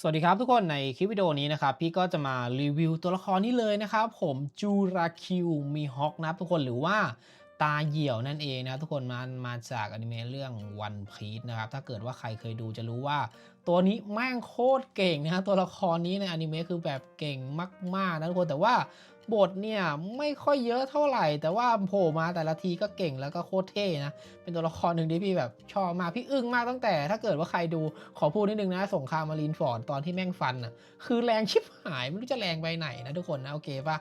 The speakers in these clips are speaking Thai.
สวัสดีครับทุกคนในคลิปวิดีโอนี้นะครับ พี่ก็จะมารีวิวตัวละครนี้เลยนะครับ ผมจูราคิวมีฮอกนะครับทุกคนหรือว่าตาเหี่ยวนั่นเองนะทุกคนมันมาจากอนิเมะเรื่องวันพีชนะครับ ถ้าเกิดว่าใครเคยดูจะรู้ว่า ตัวนี้แม่งโคตรเก่งนะฮะตัวละครนี้ในอนิเมะคือแบบเก่งมากๆนะทุกคนแต่ว่า บทเนี่ยไม่ค่อยเยอะเท่าไหร่ แต่ว่าโผล่มาแต่ละทีก็เก่งแล้วก็โคตรเท่นะ เป็นตัวละครหนึ่งที่พี่แบบชอบมากพี่อึ้งมากตั้งแต่ ถ้าเกิดว่าใครดูขอพูดนิดนึงนะสงครามมารีนฟอร์ดตอนที่แม่งฟันอะคือแรงชิบหายไม่รู้จะแรงไปไหนนะทุกคนนะโอเคปะ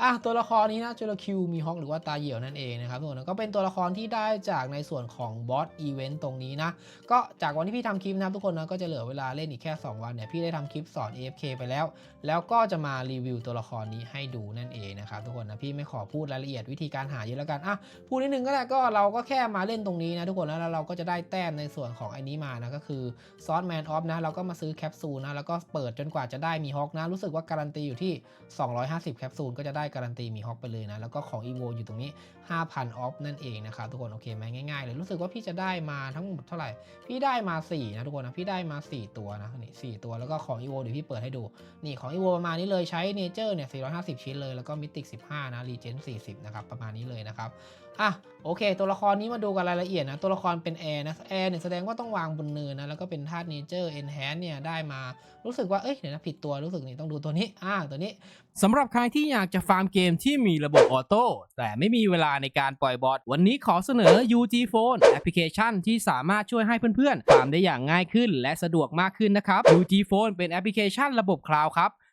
อะตัวละครนี้นะจูราคิวมีฮอกหรือว่าตาเหี่ยวนั่นเองนะครับทุกคนก็เป็นตัวละครที่ได้จากในส่วนของบอสอีเวนต์ตรงนี้นะก็จากวันที่พี่ทำคลิปนะทุกคนนะก็จะเหลือเวลาเล่นอีกแค่ 2 วันเนี่ยพี่ได้ทำคลิปสอน AFK ไปแล้ว แล้วก็จะมารีวิวตัวละครนี้ให้ดูนั่นเองนะครับทุกคนนะพี่ไม่ขอพูดรายละเอียดวิธีการหาเยอะแล้วกันอะพูดนิดนึงก็ได้ก็เราก็แค่มาเล่นตรงนี้นะทุกคนแล้วเราก็จะได้แต้มในส่วนของไอ้นี้มานะก็คือซอสแมนออฟนะเราก็มาซื้อแคปซูลนะแล้วก็เปิดจนกว่าจะได้มีฮอกนะรู้สึกว่าการันตีอยู่ที่ 250 แคปซูลก็จะได้การันตีมีฮอกไปเลยนะแล้วก็ของอีโวอยู่ตรงนี้ 5,000 ออฟนั่นเองนะครับทุกคนโอเคไหมง่ายๆเลยรู้สึกว่าพี่จะได้มาทั้งหมดเท่าไหร่ พี่ได้มา4นะทุกคนนะพี่ได้มา 4 ตัวนะนี่สตัวแล้วก็ของ EVO เดี๋ยวพี่เปิดให้ดูนี่ของ EVO ประมาณนี้เลยใช้เนเจอร์เนี่ย450 ชิ้นเลยแล้วก็มิติก15นะรีเจน40นะครับประมาณนี้เลยนะครับอะโอเค ตัวละครนี้มาดูกันรายละเอียดนะตัวละครเป็นแอร์นะแอร์เนี่ยแสดงว่าต้องวางบนเนินนะแล้วก็เป็นธาตุเนเจอร์เอนแฮนเนี่ยได้มารู้สึกว่าเอ้ยเดี๋ยวนะผิดตัวรู้สึกนี่ต้องดูตัวนี้อ่าตัวนี้สำหรับใครที่อยากจะฟาร์มเกมที่มีระบบออโต้แต่ไม่มีเวลาในการปล่อยบอทวันนี้ขอเสนอ UG Phone แอปพลิเคชันที่สามารถช่วยให้เพื่อนๆฟาร์มได้อย่างง่ายขึ้น และสะดวกมากขึ้นนะครับ UG Phone เป็นแอปพลิเคชันระบบคลาวด์ครับ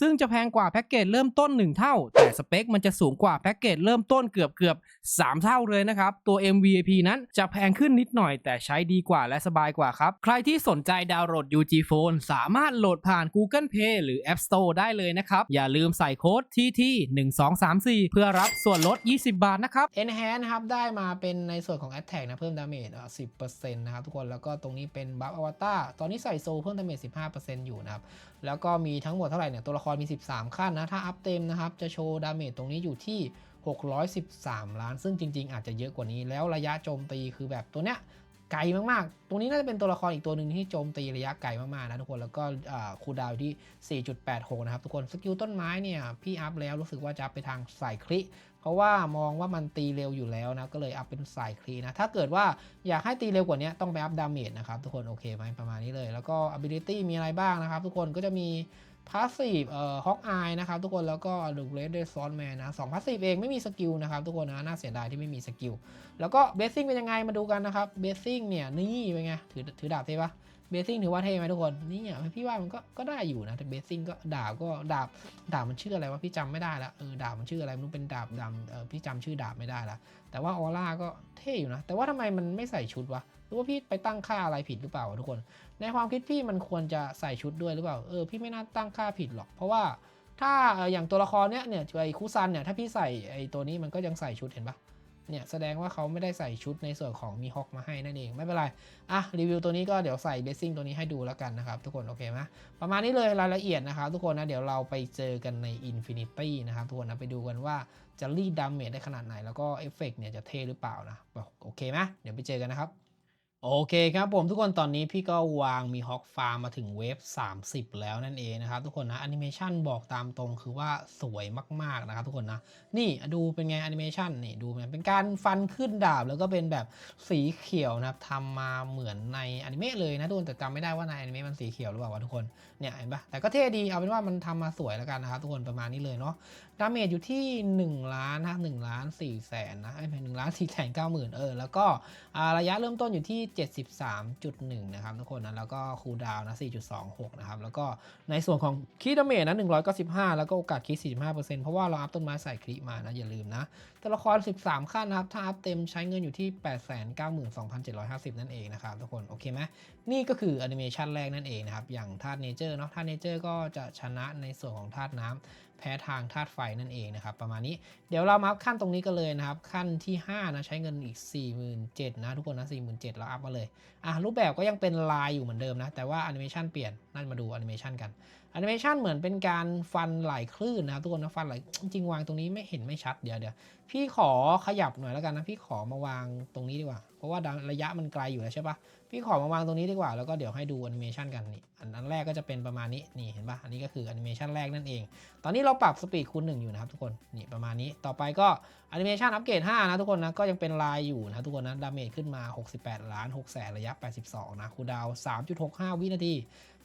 ซึ่งจะแพงกว่าแพ็กเกจเริ่มต้น 1 เท่า แต่สเปคมันจะสูงกว่าแพ็กเกจเริ่มต้นเกือบเกือบ3 เท่าเลยนะครับ ตัว MVP นั้นจะแพงขึ้นนิดหน่อยแต่ใช้ดีกว่าและสบายกว่าครับ ใครที่สนใจดาวน์โหลด UG Phone สามารถโหลดผ่าน Google Play หรือ App Store ได้เลยนะครับ อย่าลืมใส่โค้ด TT 1 2 3 4 เพื่อรับส่วนลด 20 บาทนะครับ Enhance นะครับได้มาเป็นในส่วนของ Attack นะเพิ่มดาเมจอะ10%นะครับทุกคนแล้วก็ตรงนี้เป็นบัฟอวตารตอนนี้ใส่โซเพิ่มดาเมจ15%อยู่นะครับแล้วก็มีทั้งหมดเท่าไหร่เนี่ยตัวละครมี 13 ขั้นนะ ถ้าอัพเต็มนะครับ จะโชว์ดาเมจตรงนี้อยู่ที่ 613 ล้าน ซึ่งจริง ๆ อาจจะเยอะกว่านี้ แล้วระยะโจมตีคือแบบตัวเนี้ยไกลมากๆ ตรงนี้น่าจะเป็นตัวละครอีกตัวหนึ่งที่โจมตีระยะไกลมากๆนะทุกคน แล้วก็คูดาวอยู่ที่ 4.86 นะครับทุกคน สกิลต้นไม้เนี่ยพี่อัพแล้วรู้สึกว่าจะไปทางสายคลิเพราะว่ามองว่ามันตีเร็วอยู่แล้วนะ ก็เลยอัพเป็นสายคลีนะ ถ้าเกิดว่าอยากให้ตีเร็วกว่านี้ต้องไปอัพดาเมจนะครับทุกคน โอเคไหมประมาณนี้เลย แล้วก็ ability มีอะไรบ้างนะครับทุกคน ก็จะมี พาสซีฟเอ่อฮอกอายนะครับทุกคนแล้วก็ the red red sword man นะสองพาสซีฟเองไม่มีสกิลนะครับทุกคนนะน่าเสียดายที่ไม่มีสกิลแล้วก็เบสซิ่งเป็นยังไงมาดูกันนะครับเบสซิ่งเนี่ยนี่เป็นไงถือถือดาบใช่ปะ เบสซิ่งถือว่าเท่ไหมทุกคนนี่อะพี่ว่ามันก็ก็ได้อยู่นะแต่เบสซิ่งก็ดาบก็ดาบดาบมันชื่ออะไรวะพี่จำไม่ได้ละเออดาบมันชื่ออะไรมันเป็นดาบดำเออพี่จำชื่อดาบไม่ได้ละแต่ว่าออร่าก็เท่อยู่นะแต่ว่าทำไมมันไม่ใส่ชุดวะหรือว่าพี่ไปตั้งค่าอะไรผิดหรือเปล่าทุกคน ในความคิดพี่มันควรจะใส่ชุดด้วยหรือเปล่าเออพี่ไม่น่าตั้งค่าผิดหรอก เพราะว่าถ้าอย่างตัวละครเนี้ยเนี่ยไอ้คุซันเนี่ยถ้าพี่ใส่ไอ้ตัวนี้มันก็ยังใส่ชุดเห็นปะ เนี่ยแสดงว่าเขาไม่ได้ใส่ชุดในส่วนของมีฮอกมาให้นั่นเอง ไม่เป็นไร อะ รีวิวตัวนี้ก็เดี๋ยวใส่เบสซิ่งตัวนี้ให้ดูแล้วกันนะครับ ทุกคน โอเคไหมประมาณนี้เลยรายละเอียดนะครับ ทุกคนนะ เดี๋ยวเราไปเจอกันใน Infinity นะครับ ทุกคนนะ ไปดูกันว่าจะรีดดาเมจได้ขนาดไหน แล้วก็เอฟเฟกเนี่ยจะเท่หรือเปล่านะ โอเคไหมเดี๋ยวไปเจอกันนะครับ โอเคครับผมทุกคนตอนนี้พี่ก็วางมีฮอกฟาร์มมาถึงเวฟ 30 แล้วนั่นเองนะครับทุกคนนะแอนิเมชันบอกตามตรงคือว่าสวยมากๆนะครับทุกคนนะ นี่ดูเป็นไงแอนิเมชันนี่ดูมันเป็นการฟันขึ้นดาบแล้วก็เป็นแบบสีเขียวนะครับทำมาเหมือนในอนิเมะเลยนะทุกคนแต่จำไม่ได้ว่าในอนิเมะมันสีเขียวหรือเปล่าวะทุกคนเนี่ยเห็นปะแต่ก็เท่ดีเอาเป็นว่ามันทำมาสวยแล้วกันนะครับทุกคนประมาณนี้เลยเนาะดาเมจอยู่ที่ 1 ล้านนะหนึ่งล้านสี่แสนนะไอ้หนึ่งล้านสี่แสนเก้าหมื่นเออ แล้วก็ระยะเริ่มต้นอยู่ที่ 73.1 นะครับทุกคนนะ แล้วก็คูลดาวน์นะ4.26 นะครับ แล้วก็ในส่วนของคีดาเมจนะ195 แล้วก็โอกาสคี45%เพราะว่าเราอัพต้นไม้ใส่คลิมานะ อย่าลืมนะ ตัวละคร 13 ขั้นนะครับ ถ้าอัพเต็มใช้เงินอยู่ที่ 892,750 นั่นเองนะครับทุกคน โอเคไหมนี่ก็คือแอนิเมชันแรกนั่นเองนะครับ อย่างธาตุเนเจอร์เนาะ ธาตุเนเจอร์ก็จะชนะในส่วนของธาตุน้ำ แพ้ทางธาตุไฟนั่นเองนะครับ ประมาณนี้เดี๋ยวเรามาอัพขั้นตรงนี้กันเลยนะครับ ขั้นที่5นะใช้เงินอีก 47,000นะทุกคนนะ47,000เราอัพมาเลยอะรูปแบบก็ยังเป็นลายอยู่เหมือนเดิมนะ แต่ว่าแอนิเมชันเปลี่ยนนั่นมาดูแอนิเมชันกันแอนิเมชันเหมือนเป็นการฟันไหลคลื่นนะครับทุกคนนะฟันไหลจริงวางตรงนี้ไม่เห็นไม่ชัดเดี๋ยวเดี๋ยวพี่ขอขยับหน่อยแล้วกันนะพี่ขอมาวางตรงนี้ดีกว่า เพราะว่าระยะมันไกลอยู่แล้วใช่ปะพี่ขอมาวางตรงนี้ดีกว่า แล้วก็เดี๋ยวให้ดูแอนิเมชันกันนี่อันอันแรกก็จะเป็นประมาณนี้นี่เห็นปะอันนี้ก็คือแอนิเมชันแรกนั่นเอง ตอนนี้เราปรับสปีดคูณหนึ่งอยู่นะครับทุกคนนี่ประมาณนี้ต่อไปก็แอนิเมชันอัปเกรด5นะทุกคนนะก็ยังเป็นลายอยู่นะทุกคนนะดาเมจขึ้นมา 68 ล้าน6แสนระยะ 82 นะคูดาว 3.65 วินาที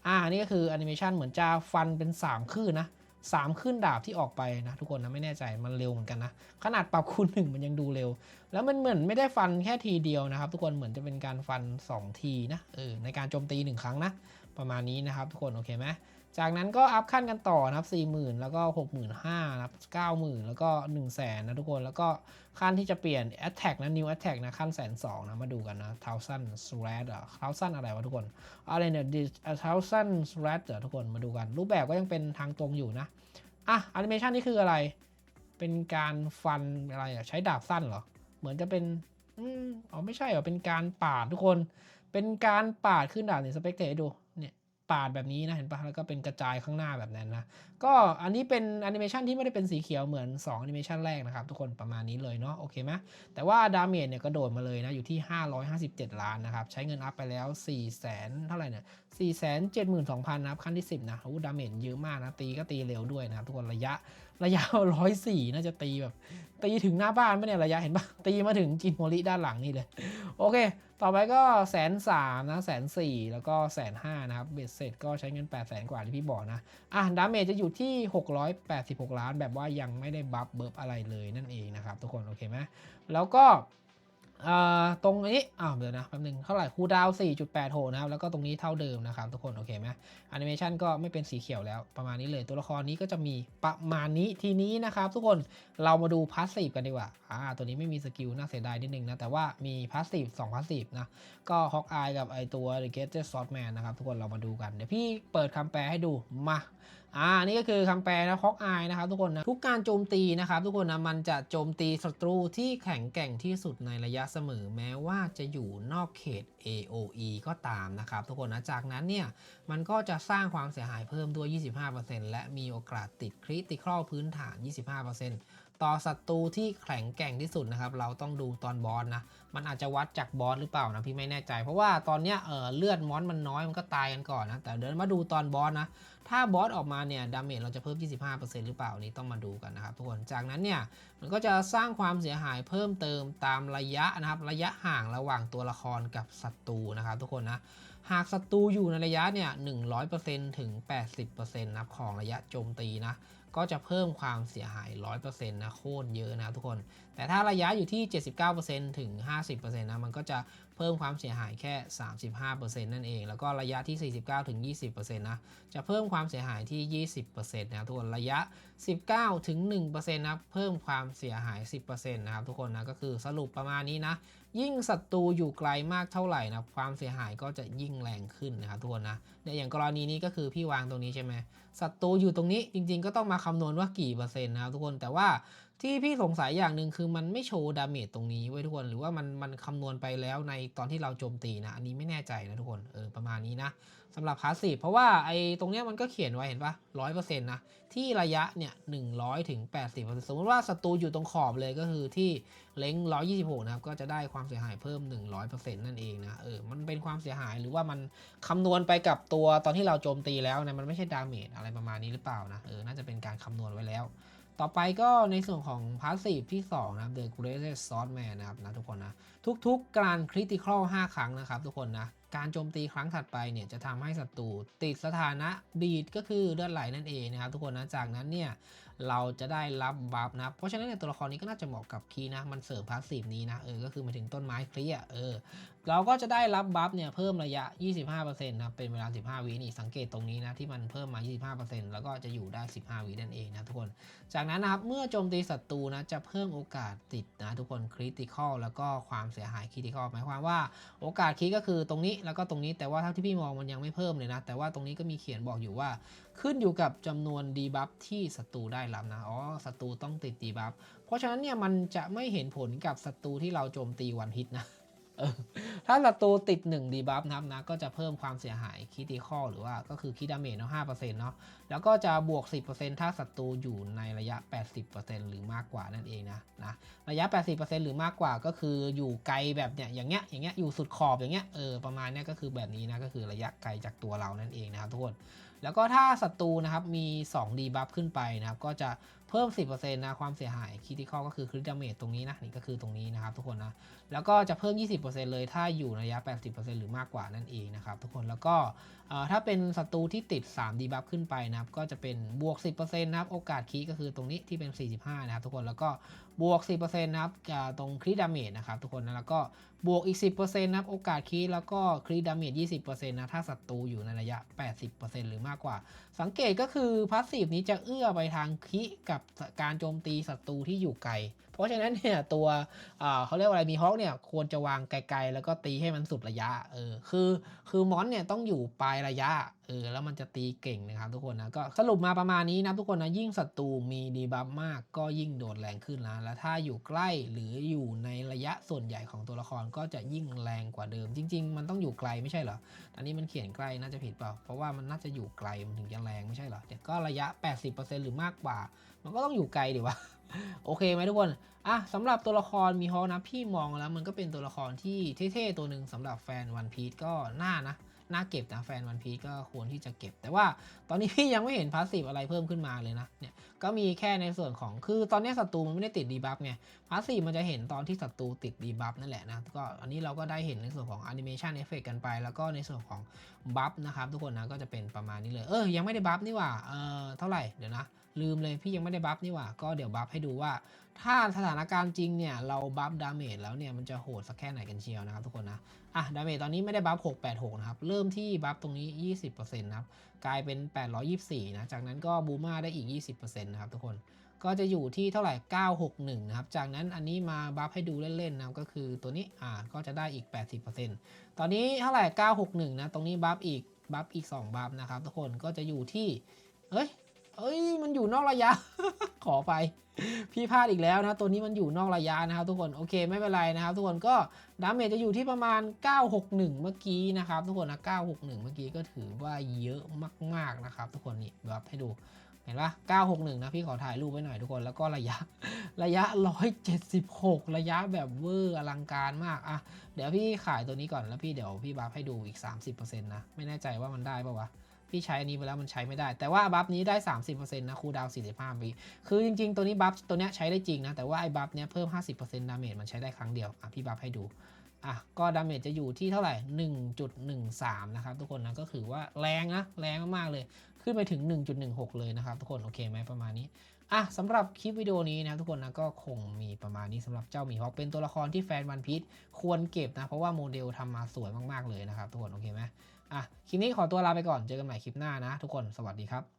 อ่านี่ก็คือแอนิเมชันเหมือนจะฟันเป็น 3คลื่นนะ สามขึ้นดาบที่ออกไปนะทุกคนนะไม่แน่ใจมันเร็วเหมือนกันนะ ขนาดปรับคูณหนึ่งมันยังดูเร็ว แล้วมันเหมือนไม่ได้ฟันแค่ทีเดียวนะครับ ทุกคนเหมือนจะเป็นการฟัน 2 ทีนะเออในการโจมตี 1 ครั้งนะ ประมาณนี้นะครับทุกคนโอเคไหมจากนั้นก็อัพขั้นกันต่อนะครับ 40,000 แล้วก็ 65,000นะครับ90,000 แล้วก็ 1 0 0 0 0แสนนะทุกคนแล้วก็ขั้นที่จะเปลี่ยน Attack นะ New Attack นะขั้นแสนสองนะมาดูกันนะ1000 Slash อะ1000อะไรวะทุกคนอะไรเนี่ย1000 Slash อะทุกคนมาดูกัน รูปแบบก็ยังเป็นทางตรงอยู่นะอะแอนิเมชันนี่คืออะไร เป็นการฟันอะไรอะใช้ดาบสั้นเหรอ เหมือนจะเป็นอ๋อไม่ใช่เหรอเป็นการปาดทุกคน เป็นการปาดขึ้นดาบในสเปกเตอร์ให้ดูเนี่ยปาดแบบนี้นะเห็นปะแล้วก็เป็นกระจายข้างหน้าแบบนั้นนะ ก็อันนี้เป็นแอนิเมชันที่ไม่ได้เป็นสีเขียวเหมือน2แอนิเมชันแรกนะครับ ทุกคนประมาณนี้เลยเนาะโอเคไหมแต่ว่าดาเมจเนี่ยก็โดดมาเลยนะ อยู่ที่ 557 ล้านนะครับ ใช้เงินอัพไปแล้ว 4 0 0 0 0เท่าไหร่เนี่ย4 7 2 0 0 0นะครับขั้นที่ 10 นะโอ้ดาเมจเยอะมากนะ ตีก็ตีเร็วด้วยนะครับทุกคนระยะระยะ104น่าจะตีแบบ ตีถึงหน้าบ้านไหมเนี่ยระยะเห็นปะตีมาถึงจินโมริด้านหลังนี่เลย โอเค ต่อไปก็แสนสามนะแสนสี่แล้วก็แสนห้านะครับเบ็ดเสร็จก็ใช้เงิน8ปดแสนกว่าที่พี่บอกนะ อะดาเมจจะอยู่ที่ 686 ล้าน แบบว่ายังไม่ได้บัฟเบิร์ฟอะไรเลยนั่นเองนะครับ ทุกคน โอเคไหมแล้วก็ ตรงนี้อ้าวเดี๋ยวนะแป๊บนึงเท่าไหร่คูดาว4.8โหนะครับ แล้วก็ตรงนี้เท่าเดิมนะครับทุกคน โอเคไหมแอนิเมชันก็ไม่เป็นสีเขียวแล้วประมาณนี้เลย ตัวละครนี้ก็จะมีประมาณนี้ทีนี้นะครับทุกคนเรามาดูพาสซีฟกันดีกว่าอ่า ตัวนี้ไม่มีสกิลน่าเสียดายนิดนึงนะ แต่ว่ามีพาสซีฟ2พาสซีฟนะ ก็ฮอกอายกับไอตัว The g a t e d Swordman นะครับทุกคนเรามาดูกัน เดี๋ยวพี่เปิดคำแปลให้ดูมาอ่านี่ก็คือคำแปลนะฮอกอายนะครับทุกคนนะทุกการโจมตีนะครับทุกคนนะมันจะโจมตีศัตรูที่แข็งแกร่งที่สุดในระยะเสมอแม้ว่าจะอยู่นอกเขต AOE ก็ตามนะครับทุกคนนะจากนั้นเนี่ยมันก็จะสร้างความเสียหายเพิ่มด้วย 25%และมีโอกาสติดคริติคอลพื้นฐาน 25% ต่อศัตรูที่แข็งแกร่งที่สุดนะครับ เราต้องดูตอนบอสนะ มันอาจจะวัดจากบอสหรือเปล่านะพี่ไม่แน่ใจ เพราะว่าตอนเนี้ยเออเลือดมอนมันน้อยมันก็ตายกันก่อนนะ แต่เดินมาดูตอนบอสนะ ถ้าบอสออกมาเนี่ยดาเมจเราจะเพิ่ม 25%หรือเปล่านี่ต้องมาดูกันนะครับทุกคน จากนั้นเนี่ยมันก็จะสร้างความเสียหายเพิ่มเติมตามระยะนะครับ ระยะห่างระหว่างตัวละครกับศัตรูนะครับทุกคนนะหากศัตรูอยู่ในระยะเนี่ย100%ถึง 80%นะครับของระยะโจมตีนะก็จะเพิ่มความเสียหาย 100%นะโคตรเยอะนะทุกคน แต่ถ้าระยะอยู่ที่ 79%ถึง 50%นะมันก็จะ เพิ่มความเสียหายแค่ 35%นั่นเอง แล้วก็ระยะที่ 49 ถึง 20%นะ จะเพิ่มความเสียหายที่ 20%นะครับทุกคนระยะ 19 ถึง 1%นะเพิ่มความเสียหาย 10%นะครับทุกคนนะก็คือสรุปประมาณนี้นะ ยิ่งศัตรูอยู่ไกลมากเท่าไหร่นะความเสียหายก็จะยิ่งแรงขึ้นนะครับทุกคนนะเนี่ยอย่างกรณีนี้ก็คือพี่วางตรงนี้ใช่ไหมศัตรูอยู่ตรงนี้จริง ๆ ก็ต้องมาคำนวณว่ากี่เปอร์เซ็นต์นะครับทุกคนแต่ว่า ที่พี่สงสัยอย่างหนึ่งคือมันไม่โชว์ดาเมจตรงนี้ไว้ทุกคน หรือว่ามันมันคำนวณไปแล้วในตอนที่เราโจมตีนะ อันนี้ไม่แน่ใจนะทุกคน เออประมาณนี้นะสำหรับพาสซีฟเพราะว่าไอ้ตรงเนี้ยมันก็เขียนไว้เห็นปะร้อยเปอร์เซ็นต์นะ ที่ระยะเนี่ยหนึ่งร้อยถึงแปดสิบสมมติว่าศัตรูอยู่ตรงขอบเลยก็คือที่เล้ง126นะครับ ก็จะได้ความเสียหายเพิ่ม100%นั่นเองนะ เออ มันเป็นความเสียหายหรือว่ามันคำนวณไปกับตัวตอนที่เราโจมตีแล้วนะ มันไม่ใช่ดาเมจอะไรประมาณนี้หรือเปล่านะ เออ น่าจะเป็นการคำนวณไว้แล้ว ต่อไปก็ในส่วนของพาสซีฟที่ 2 นะครับ The Greatest Swordman นะครับนะทุกคนนะ ทุกๆการคริติคอล5ครั้งนะครับทุกคนนะ การโจมตีครั้งถัดไปเนี่ยจะทำให้ศัตรูติดสถานะบีดก็คือเลือดไหลนั่นเองนะครับทุกคนนะ จากนั้นเนี่ยเราจะได้รับบัฟนะ เพราะฉะนั้นเนี่ยตัวละครนี้ก็น่าจะเหมาะกับคีย์นะ มันเสริมพาสซีฟนี้นะ เออ ก็คือมาถึงต้นไม้คลีอะเออ เราก็จะได้รับบัฟเนี่ยเพิ่มระยะ 25%นะเป็นเวลา 15 วินี่ สังเกตตรงนี้นะ ที่มันเพิ่มมา 25%แล้วก็จะอยู่ได้ 15 วินั่นเองนะทุกคน จากนั้นนะครับ เมื่อโจมตีศัตรูนะ จะเพิ่มโอกาสติดนะทุกคน คริติคอลแล้วก็ความเสียหายคริติคอลหมายความว่าโอกาสคริก็คือตรงนี้แล้วก็ตรงนี้ แต่ว่าเท่าที่พี่มองมันยังไม่เพิ่มเลยนะ แต่ว่าตรงนี้ก็มีเขียนบอกอยู่ว่า ขึ้นอยู่กับจำนวนดีบัฟที่ศัตรูได้รับนะ อ๋อ ศัตรูต้องติดดีบัฟ เพราะฉะนั้นเนี่ยมันจะไม่เห็นผลกับศัตรูที่เราโจมตีวันฮิตนะ ถ้าศัตรูติด1ดีบัฟนะครับนะก็จะเพิ่มความเสียหายคิติคอหรือว่าก็คือคิดาเมจเนาะ5%เปอร์เซ็นต์เนาะแล้วก็จะบวก 10%ถ้าศัตรูอยู่ในระยะ 80%หรือมากกว่านั่นเองนะนะระยะ 80%หรือมากกว่าก็คืออยู่ไกลแบบเนี้ยอย่างเงี้ยอย่างเงี้ยอยู่สุดขอบอย่างเงี้ยเออประมาณเนี้ยก็คือแบบนี้นะก็คือระยะไกลจากตัวเรานั่นเองนะครับทุกคนแล้วก็ถ้าศัตรูนะครับมี2 d ีบัฟขึ้นไปนะครับก็จะ เพิ่ม 10%นะความเสียหายคิติคอก็คือคริติเมตตรงนี้นะนี่ก็คือตรงนี้นะครับทุกคนนะแล้วก็จะเพิ่ม 20%เลยถ้าอยู่ในระยะ 80%หรือมากกว่านั่นเองนะครับทุกคนแล้วก็ถ้าเป็นศัตรูที่ติด3ดีบัฟขึ้นไปนะครับก็จะเป็นบวก 10%นะครับโอกาสคีก็คือตรงนี้ที่เป็น 45 นะครับทุกคนแล้วก็ บวก 10%นะครับอ่าตรงคริดาเมจนะครับทุกคนนะแล้วก็บวกอีก 10%นะครับโอกาสคีแล้วก็คริดาเมจ20%นะถ้าศัตรูอยู่ในระยะ 80%หรือมากกว่า สังเกตก็คือพาสซีฟนี้จะเอื้อไปทางคิกับการโจมตีศัตรูที่อยู่ไกล เพราะฉะนั้นเนี่ยตัวเขาเรียกว่าอะไรมีฮอคเนี่ยควรจะวางไกลๆ แล้วก็ตีให้มันสุดระยะเออคือคือมอนเนี่ยต้องอยู่ปลายระยะ เออแล้วมันจะตีเก่งนะครับทุกคนนะก็สรุปมาประมาณนี้นะทุกคนนะยิ่งศัตรูมีดีบัฟมากก็ยิ่งโดดแรงขึ้นนะแล้วถ้าอยู่ใกล้หรืออยู่ในระยะส่วนใหญ่ของตัวละครก็จะยิ่งแรงกว่าเดิม จริง ๆ มันต้องอยู่ไกลไม่ใช่เหรออันนี้มันเขียนใกล้น่าจะผิดเปล่าเพราะว่ามันน่าจะอยู่ไกลมันถึงจะแรงไม่ใช่เหรอเดี๋ยวก็ระยะ 80%หรือมากกว่า มันก็ต้องอยู่ไกลดิวะโอเคไหมทุกคน อะสำหรับตัวละครมีฮอนะพี่มองแล้วมันก็เป็นตัวละครที่เท่ๆตัวหนึ่งสำหรับแฟนวันพี e ก็น่านะ น่าเก็บนะแฟนวันพีก็ควรที่จะเก็บ แต่ว่าตอนนี้พี่ยังไม่เห็นพาสซีฟอะไรเพิ่มขึ้นมาเลยนะเนี่ยก็มีแค่ในส่วนของคือตอนนี้ศัตรูมันไม่ได้ติดดีบัฟไงพาสซีฟมันจะเห็นตอนที่ศัตรูติดดีบัฟนั่นแหละนะก็อันนี้เราก็ได้เห็นในส่วนของแอนิเมชันเอฟเฟกกันไป แล้วก็ในส่วนของบัฟนะครับทุกคนนะก็จะเป็นประมาณนี้เลยเออยังไม่ได้บัฟนี่ว่าเออเท่าไหร่เดี๋ยวนะลืมเลยพี่ยังไม่ได้บัฟนี่ว่าก็เดี๋ยวบัฟให้ดูว่า ถ้าสถานการณ์จริงเนี่ยเราบัฟดาเมจแล้วเนี่ยมันจะโหดสักแค่ไหนกันเชียวนะครับทุกคนนะ อะดาเมจตอนนี้ไม่ได้บัฟ686 นะครับ เริ่มที่บัฟตรงนี้ 20%นะครับ กลายเป็น 824 นะ จากนั้นก็บูมาได้อีก 20%นะครับทุกคน ก็จะอยู่ที่เท่าไหร่ 961 นะครับ จากนั้นอันนี้มาบัฟให้ดูเล่นๆนะก็คือตัวนี้ อ่า ก็จะได้อีก 80%ตอนนี้เท่าไหร่ 961 นะ ตรงนี้บัฟอีก บัฟอีก 2 บัฟนะครับทุกคน ก็จะอยู่ที่ เอ้ย เอ้ย มันอยู่นอกระยะ ขอไป พี่พลาดอีกแล้วนะ ตัวนี้มันอยู่นอกระยะนะครับทุกคนโอเคไม่เป็นไรนะครับ ทุกคนก็ดาเมจจะอยู่ที่ประมาณ 961 เมื่อกี้นะครับ ทุกคนนะ 961 เมื่อกี้ก็ถือว่าเยอะมากๆนะครับ ทุกคนนี่แบบให้ดูเห็นปะ961 นะ พี่ขอถ่ายรูปไว้หน่อยทุกคน แล้วก็ระยะ ระยะ 176 ระยะแบบเวอร์อลังการมากอะเดี๋ยวพี่ขายตัวนี้ก่อนแล้วพี่เดี๋ยวพี่บัฟให้ดูอีก 30%นะ ไม่แน่ใจว่ามันได้ปะวะ พี่ใช้อันนี้ไปแล้วมันใช้ไม่ได้ แต่ว่าบัฟนี้ได้ 30%นะคูลดาวน์45วิคือจริงๆ ตัวนี้บัฟตัวเนี้ยใช้ได้จริงนะ แต่ว่าไอ้บัฟเนี้ยเพิ่ม 50%ดาเมจมันใช้ได้ครั้งเดียว อะพี่บัฟให้ดู อะก็ดาเมจจะอยู่ที่เท่าไหร่ 1.13 นะครับทุกคนนะ ก็คือว่าแรงนะ แรงมากๆเลย ขึ้นไปถึง 1.16 เลยนะครับทุกคน โอเคไหมประมาณนี้อะสำหรับคลิปวิดีโอนี้นะทุกคนนะก็คงมีประมาณนี้สำหรับเจ้าหมีฮอกเป็นตัวละครที่แฟนวันพีชควรเก็บนะ เพราะว่าโมเดลทำมาสวยมากๆเลยนะครับทุกคนโอเคไหม อะคลิปนี้ขอตัวลาไปก่อนเจอกันใหม่คลิปหน้านะ ทุกคนสวัสดีครับ